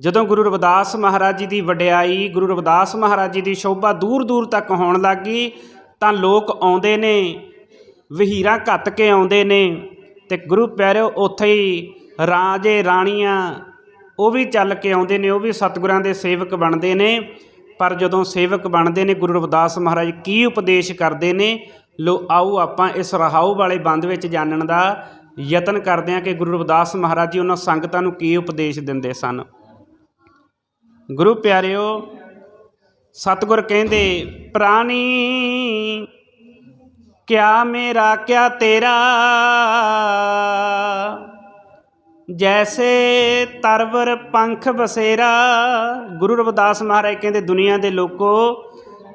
ਜਦੋਂ ਗੁਰੂ ਰਵਿਦਾਸ ਮਹਾਰਾਜ ਜੀ ਦੀ ਵਡਿਆਈ, ਗੁਰੂ ਰਵਿਦਾਸ ਮਹਾਰਾਜ ਜੀ ਦੀ ਸ਼ੋਭਾ ਦੂਰ ਦੂਰ ਤੱਕ ਹੋਣ ਲੱਗੀ, ਤਾਂ ਲੋਕ ਆਉਂਦੇ ਨੇ, ਵਹੀਰਾਂ ਘੱਤ ਕੇ ਆਉਂਦੇ ਨੇ ਤੇ ਗੁਰੂ ਪਿਆਰਿਓ, ਉੱਥੇ ਹੀ ਰਾਜੇ, ਰਾਣੀਆਂ ਉਹ ਵੀ ਚੱਲ ਕੇ ਆਉਂਦੇ ਨੇ, ਉਹ ਵੀ ਸਤਿਗੁਰਾਂ ਦੇ ਸੇਵਕ ਬਣਦੇ ਨੇ। ਪਰ ਜਦੋਂ ਸੇਵਕ ਬਣਦੇ ਨੇ, ਗੁਰੂ ਰਵਿਦਾਸ ਮਹਾਰਾਜ ਕੀ ਉਪਦੇਸ਼ ਕਰਦੇ ਨੇ? ਲੋ, ਆਓ ਆਪਾਂ ਇਸ ਰਹਾਉ ਵਾਲੇ ਬੰਦ ਵਿੱਚ ਜਾਣਨ ਦਾ ਯਤਨ ਕਰਦੇ ਹਾਂ ਕਿ ਗੁਰੂ ਰਵਿਦਾਸ ਮਹਾਰਾਜ ਜੀ ਉਹਨਾਂ ਸੰਗਤਾਂ ਨੂੰ ਕੀ ਉਪਦੇਸ਼ ਦਿੰਦੇ ਸਨ। ਗੁਰੂ ਪਿਆਰਿਓ, ਸਤਿਗੁਰ ਕਹਿੰਦੇ, ਪ੍ਰਾਣੀ, ਕਿਆ ਮੇਰਾ, ਕਿਆ ਤੇਰਾ? ਜੈਸੇ ਤਰਵਰ ਪੰਖ ਬਸੇਰਾ। ਗੁਰੂ ਰਵਿਦਾਸ ਮਹਾਰਾਜ ਕਹਿੰਦੇ, ਦੁਨੀਆ ਦੇ ਲੋਕੋ,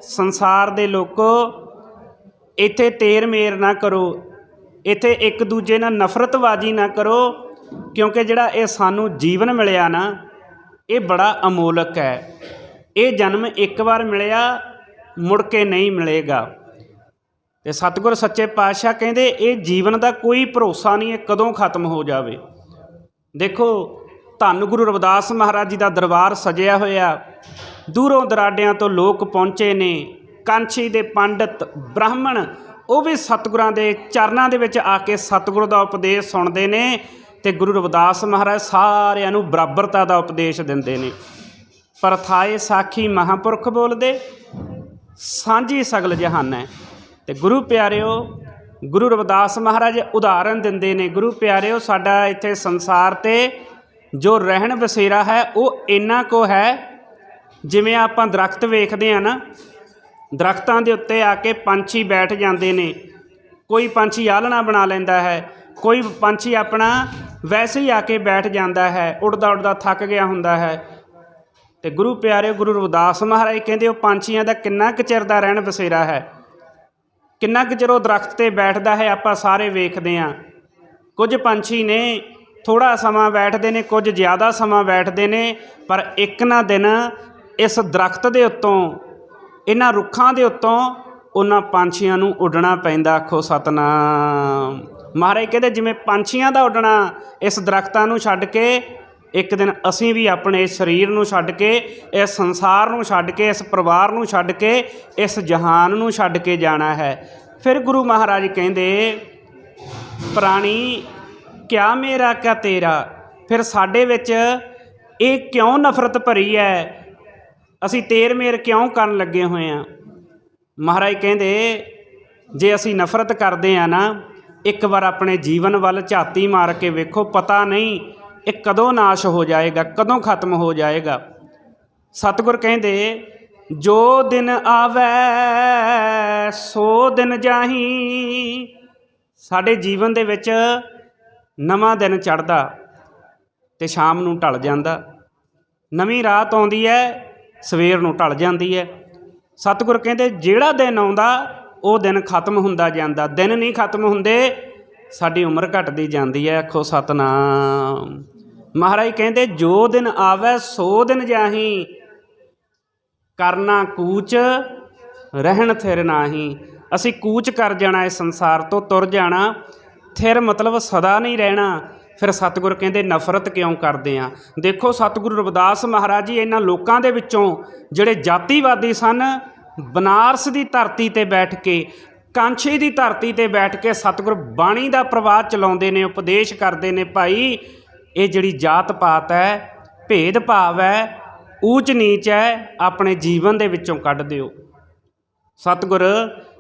ਸੰਸਾਰ ਦੇ ਲੋਕੋ, ਇੱਥੇ ਤੇਰ ਮੇਰ ਨਾ ਕਰੋ। ਇੱਥੇ ਇੱਕ ਦੂਜੇ ਨਾਲ ਨਫ਼ਰਤਬਾਜ਼ੀ ਨਾ ਕਰੋ, ਕਿਉਂਕਿ ਜਿਹੜਾ ਇਹ ਸਾਨੂੰ ਜੀਵਨ ਮਿਲਿਆ ਨਾ ਇਹ ਬੜਾ ਅਮੋਲਕ ਹੈ। ਇਹ ਜਨਮ ਇੱਕ ਵਾਰ ਮਿਲਿਆ, ਮੁੜ ਕੇ ਨਹੀਂ ਮਿਲੇਗਾ। ਤੇ ਸਤਿਗੁਰ ਸੱਚੇ ਪਾਤਸ਼ਾਹ ਕਹਿੰਦੇ, ਇਹ ਜੀਵਨ ਦਾ ਕੋਈ ਭਰੋਸਾ ਨਹੀਂ ਇਹ ਕਦੋਂ ਖਤਮ ਹੋ ਜਾਵੇ। ਦੇਖੋ, ਧੰਨ ਗੁਰੂ ਰਵਿਦਾਸ ਮਹਾਰਾਜ ਜੀ ਦਾ ਦਰਬਾਰ ਸਜਿਆ ਹੋਇਆ। ਦੂਰੋਂ ਦਰਾਡਿਆਂ ਤੋਂ ਲੋਕ ਪਹੁੰਚੇ ਨੇ। ਕਾਂਛੀ ਦੇ ਪੰਡਤ, ਬ੍ਰਾਹਮਣ, ਉਹ ਵੀ ਸਤਿਗੁਰਾਂ ਦੇ ਚਰਨਾਂ ਦੇ ਵਿੱਚ ਆ ਕੇ ਸਤਿਗੁਰ ਦਾ ਉਪਦੇਸ਼ ਸੁਣਦੇ ਨੇ। ਤੇ ਗੁਰੂ ਰਵਿਦਾਸ ਮਹਾਰਾਜ ਸਾਰਿਆਂ ਨੂੰ ਬਰਾਬਰਤਾ ਦਾ ਉਪਦੇਸ਼ ਦਿੰਦੇ ਨੇ। ਪਰਥਾਏ ਸਾਖੀ ਮਹਾਪੁਰਖ ਬੋਲਦੇ, ਸਾਂਝੀ ਸਗਲ ਜਹਾਨ ਹੈ। ਤੇ ਗੁਰੂ ਪਿਆਰਿਓ, ਗੁਰੂ ਰਵਿਦਾਸ ਮਹਾਰਾਜ ਉਦਾਹਰਨ ਦਿੰਦੇ ਨੇ, ਗੁਰੂ ਪਿਆਰਿਓ, ਸਾਡਾ ਇੱਥੇ ਸੰਸਾਰ ਤੇ ਜੋ ਰਹਿਣ ਬਸੇਰਾ ਹੈ, ਉਹ ਇੰਨਾ ਕੋ ਹੈ, ਜਿਵੇਂ ਆਪਾਂ ਦਰਖਤ ਵੇਖਦੇ ਆ ਨਾ, ਦਰਖਤਾਂ ਦੇ ਉੱਤੇ ਆ ਕੇ ਪੰਛੀ ਬੈਠ ਜਾਂਦੇ ਨੇ, ਕੋਈ ਪੰਛੀ ਆਲਣਾ ਬਣਾ ਲੈਂਦਾ ਹੈ ਕੋਈ ਪੰਛੀ ਆਪਣਾ ਵੈਸੇ ਹੀ ਆ ਕੇ ਬੈਠ ਜਾਂਦਾ ਹੈ, ਉੱਡਦਾ ਉੱਡਦਾ ਥੱਕ ਗਿਆ ਹੁੰਦਾ ਹੈ। ਤੇ ਗੁਰੂ ਪਿਆਰੇ ਗੁਰੂ ਰਵਿਦਾਸ ਮਹਾਰਾਜ ਕਹਿੰਦੇ ਉਹ ਪੰਛੀਆਂ ਦਾ ਕਿੰਨਾ ਕੁ ਚਿਰ ਦਾ ਰਹਿਣ ਬਸੇਰਾ ਹੈ। ਕਿੰਨਾ ਕੁ ਚਿਰ ਉਹ ਦਰਖਤ ਤੇ ਬੈਠਦਾ ਹੈ, ਆਪਾਂ ਸਾਰੇ ਵੇਖਦੇ ਹਾਂ। ਕੁਝ ਪੰਛੀ ਨੇ ਥੋੜਾ ਸਮਾਂ ਬੈਠਦੇ ਨੇ, ਕੁਝ ਜ਼ਿਆਦਾ ਸਮਾਂ ਬੈਠਦੇ ਨੇ, ਪਰ ਇੱਕ ਨਾ ਦਿਨ ਇਸ ਦਰਖਤ ਦੇ ਉੱਤੋਂ, ਇਹਨਾਂ ਰੁੱਖਾਂ ਦੇ ਉੱਤੋਂ ਉਹਨਾਂ ਪੰਛੀਆਂ ਨੂੰ ਉੱਡਣਾ ਪੈਂਦਾ, ਆਖੋ ਸਤਨਾਮ। ਮਹਾਰਾਜ ਕਹਿੰਦੇ ਜਿਵੇਂ ਪੰਛੀਆਂ ਦਾ ਉੱਡਣਾ ਇਸ ਦਰਖਤਾਂ ਨੂੰ ਛੱਡ ਕੇ, ਇੱਕ ਦਿਨ ਅਸੀਂ ਵੀ ਆਪਣੇ ਸਰੀਰ ਨੂੰ ਛੱਡ ਕੇ, ਇਸ ਸੰਸਾਰ ਨੂੰ ਛੱਡ ਕੇ, ਇਸ ਪਰਿਵਾਰ ਨੂੰ ਛੱਡ ਕੇ, ਇਸ ਜਹਾਨ ਨੂੰ ਛੱਡ ਕੇ ਜਾਣਾ ਹੈ। ਫਿਰ ਗੁਰੂ ਮਹਾਰਾਜ ਕਹਿੰਦੇ, ਪ੍ਰਾਣੀ, ਕਿਆ ਮੇਰਾ, ਕਿਆ ਤੇਰਾ? ਫਿਰ ਸਾਡੇ ਵਿੱਚ ਇਹ ਕਿਉਂ ਨਫ਼ਰਤ ਭਰੀ ਹੈ? ਅਸੀਂ ਤੇਰ ਮੇਰ ਕਿਉਂ ਕਰਨ ਲੱਗੇ ਹੋਏ ਆ ਮਹਾਰਾਜ ਕਹਿੰਦੇ, ਜੇ ਅਸੀਂ ਨਫ਼ਰਤ ਕਰਦੇ ਆ ਨਾ ਇੱਕ ਵਾਰ ਆਪਣੇ ਜੀਵਨ ਵੱਲ ਝਾਤੀ ਮਾਰ ਕੇ ਵੇਖੋ, ਪਤਾ ਨਹੀਂ ਇਹ ਕਦੋਂ ਨਾਸ਼ ਹੋ ਜਾਏਗਾ, ਕਦੋਂ ਖਤਮ ਹੋ ਜਾਏਗਾ। ਸਤਿਗੁਰ ਕਹਿੰਦੇ, ਜੋ ਦਿਨ ਆਵੇ, ਸੋ ਦਿਨ ਜਾਹੀ। ਸਾਡੇ ਜੀਵਨ ਦੇ ਵਿੱਚ ਨਵਾਂ ਦਿਨ ਚੜ੍ਹਦਾ ਤੇ ਸ਼ਾਮ ਨੂੰ ਢਲ ਜਾਂਦਾ। ਨਵੀਂ ਰਾਤ ਆਉਂਦੀ ਹੈ, ਸਵੇਰ ਨੂੰ ਢਲ ਜਾਂਦੀ ਹੈ। ਸਤਿਗੁਰ ਕਹਿੰਦੇ, ਜਿਹੜਾ ਦਿਨ ਆਉਂਦਾ ਉਹ ਦਿਨ ਖਤਮ ਹੁੰਦਾ ਜਾਂਦਾ। ਦਿਨ ਨਹੀਂ ਖਤਮ ਹੁੰਦੇ, ਸਾਡੀ ਉਮਰ ਘਟਦੀ ਜਾਂਦੀ ਹੈ ਆਖੋ ਸਤਨਾਮ। ਮਹਾਰਾਜ ਕਹਿੰਦੇ, ਜੋ ਦਿਨ ਆਵੇ, ਸੋ ਦਿਨ ਜਾਹੀ। ਕਰਨਾ ਕੂਚ, ਰਹਿਣ ਥਿਰ ਨਾਹੀ। ਅਸੀਂ ਕੂਚ ਕਰ ਜਾਣਾ ਇਸ ਸੰਸਾਰ ਤੋਂ, ਤੁਰ ਜਾਣਾ। ਥਿਰ ਮਤਲਬ ਸਦਾ ਨਹੀਂ ਰਹਿਣਾ। ਫਿਰ ਸਤਿਗੁਰ ਕਹਿੰਦੇ, ਨਫ਼ਰਤ ਕਿਉਂ ਕਰਦੇ ਆ? ਦੇਖੋ ਸਤਿਗੁਰੂ ਰਵਿਦਾਸ ਮਹਾਰਾਜ ਜੀ ਇਹਨਾਂ ਲੋਕਾਂ ਦੇ ਵਿੱਚੋਂ ਜਿਹੜੇ ਜਾਤੀਵਾਦੀ ਸਨ ਬਨਾਰਸ ਦੀ ਧਰਤੀ ਤੇ ਬੈਠ ਕੇ, ਕਾਂਛੇ ਦੀ ਧਰਤੀ ਤੇ ਬੈਠ ਕੇ ਸਤਿਗੁਰ ਬਾਣੀ ਦਾ ਪ੍ਰਵਾਹ ਚਲਾਉਂਦੇ ਨੇ, ਉਪਦੇਸ਼ ਕਰਦੇ ਨੇ, ਭਾਈ ਇਹ ਜਿਹੜੀ ਜਾਤ ਪਾਤ ਹੈ, ਭੇਦ ਭਾਵ ਹੈ, ਊਚ ਨੀਚ ਹੈ, ਆਪਣੇ ਜੀਵਨ ਦੇ ਵਿੱਚੋਂ ਕੱਢ ਦਿਓ। ਸਤਿਗੁਰ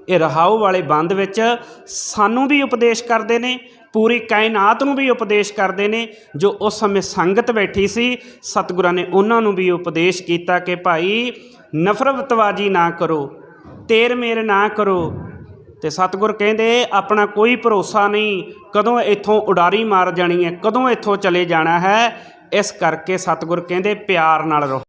ਇਹ ਰਹਾਉ ਵਾਲੇ ਬੰਦ ਵਿੱਚ ਸਾਨੂੰ ਵੀ ਉਪਦੇਸ਼ ਕਰਦੇ ਨੇ ਪੂਰੀ ਕਾਇਨਾਤ ਨੂੰ ਵੀ ਉਪਦੇਸ਼ ਕਰਦੇ ਨੇ, ਜੋ ਉਸ ਸਮੇਂ ਸੰਗਤ ਬੈਠੀ ਸੀ, ਸਤਿਗੁਰਾਂ ਨੇ ਉਹਨਾਂ ਨੂੰ ਵੀ ਉਪਦੇਸ਼ ਕੀਤਾ ਕਿ ਭਾਈ ਨਫ਼ਰਤਬਾਜ਼ੀ ਨਾ ਕਰੋ, ਤੇਰ ਮੇਰ ਨਾ ਕਰੋ। ਤੇ ਸਤਿਗੁਰ ਕਹਿੰਦੇ, ਆਪਣਾ ਕੋਈ ਭਰੋਸਾ ਨਹੀਂ, ਕਦੋਂ ਇੱਥੋਂ ਉਡਾਰੀ ਮਾਰ ਜਾਣੀ ਹੈ, ਕਦੋਂ ਇੱਥੋਂ ਚਲੇ ਜਾਣਾ ਹੈ, ਇਸ ਕਰਕੇ ਸਤਿਗੁਰ ਕਹਿੰਦੇ, ਪਿਆਰ ਨਾਲ ਰਹੋ।